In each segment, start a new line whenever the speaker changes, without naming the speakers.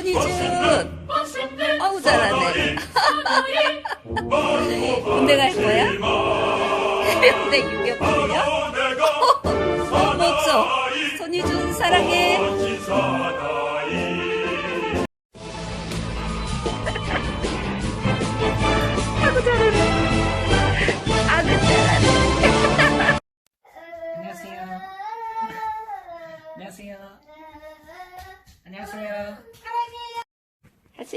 손희준. 어우, 잘하네. 군대 갈 거야? 해병대 유격군이야? 목소. 손희준 사랑해.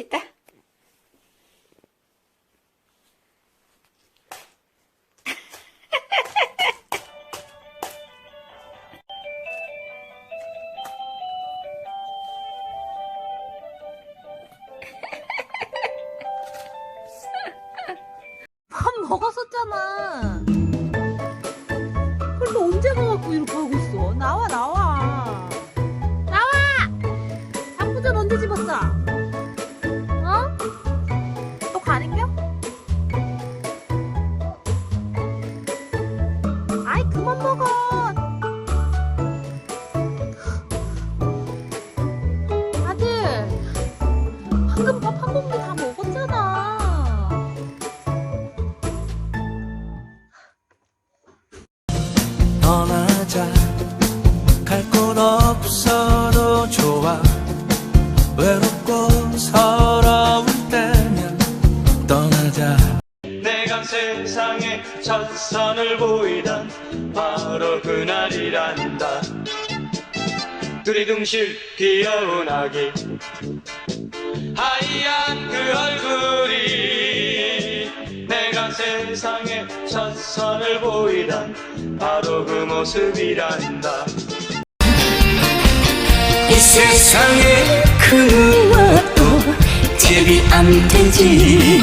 할
방금 밥 한 공기 다 먹었잖아.
떠나자. 갈 곳 없어도 좋아. 외롭고 서러울 때면 떠나자. 내가 세상에 첫선을 보이던 바로 그날이란다. 두리둥실 귀여운 아기 첫선을 보이던 바로 그 모습이란다. 이 세상에 그 무엇도 제비 안 되지.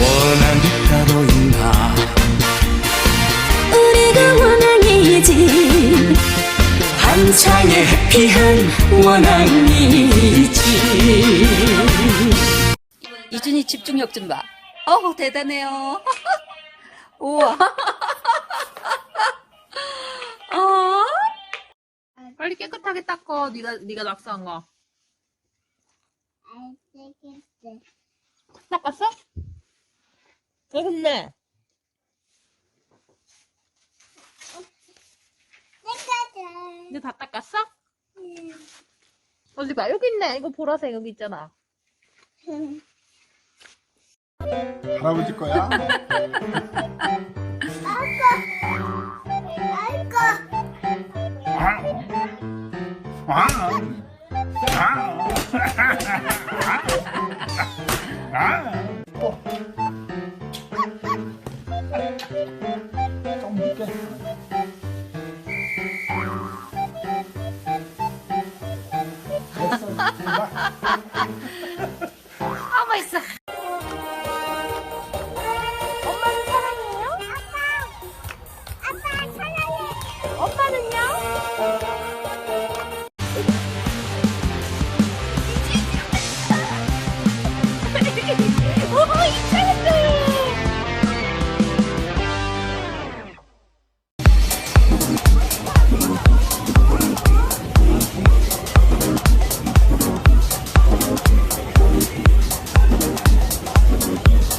원한다도 있나?
우리가 원앙이지.
한창의 해피한 원앙이지.
이준이 집중력 좀 봐. 어우, 대단해요. 우와. 어?
빨리 깨끗하게 닦어. 네가 네가 낙서한 거. 닦았어? 깨끗네. 이제 다 닦았어? 어디 봐. 여기 있네. 이거 보라색 여기 있잖아.
할아버지 거야? 좀 늦게. 됐어. 가.
아 맛있어.
もう行っちゃうぞうん。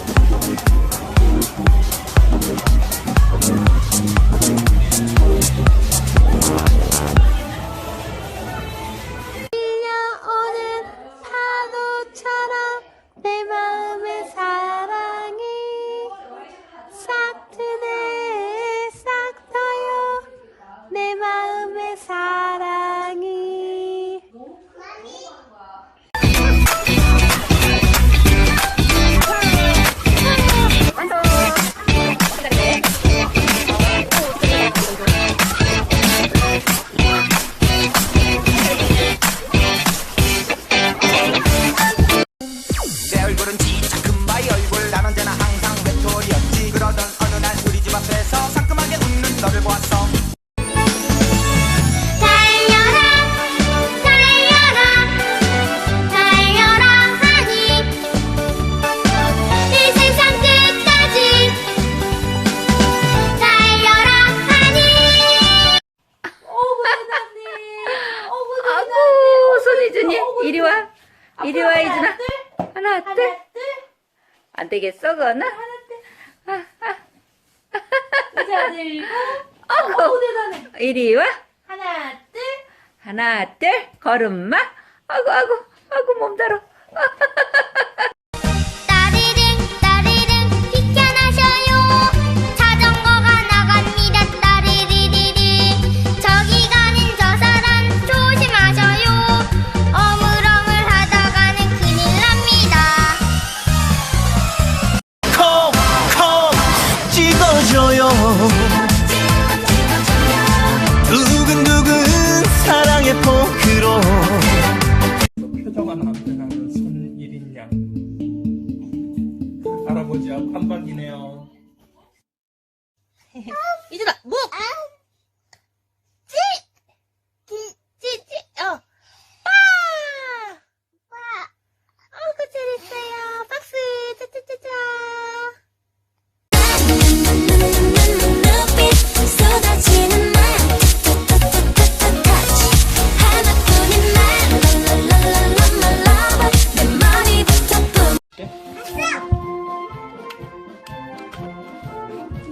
안 되겠어, 그거는?
의자 들고.
어구.
오, 대단해.
이리 와.
하나, 둘.
하나, 둘. 걸음마. 아구, 아구, 아구, 몸다뤄.
찍어줘요 두근두근 사랑의 포크로
표정은 안 변하는 손일인 양. 할아버지하고 한박이네요.
이준아, 묵! 찌!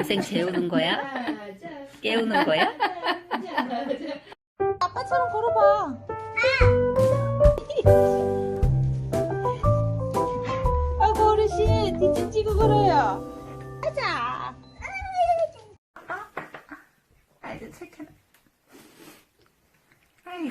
동생 재우는 거야? 깨우는 거야?
아빠처럼 걸어봐. 아이고, 어르신. 뒤집 찍어 걸어요. 가자.
아이고, 착하네. 아유,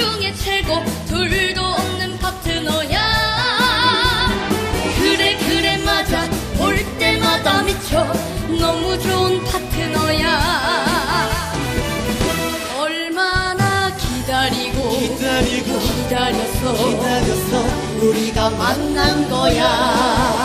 중에 최고. 둘도 없는 파트너야. 그래 그래 맞아. 볼 때마다 미쳐. 너무 좋은 파트너야. 얼마나 기다리고
기다리고
기다렸어.
기다렸어. 우리가
만난 거야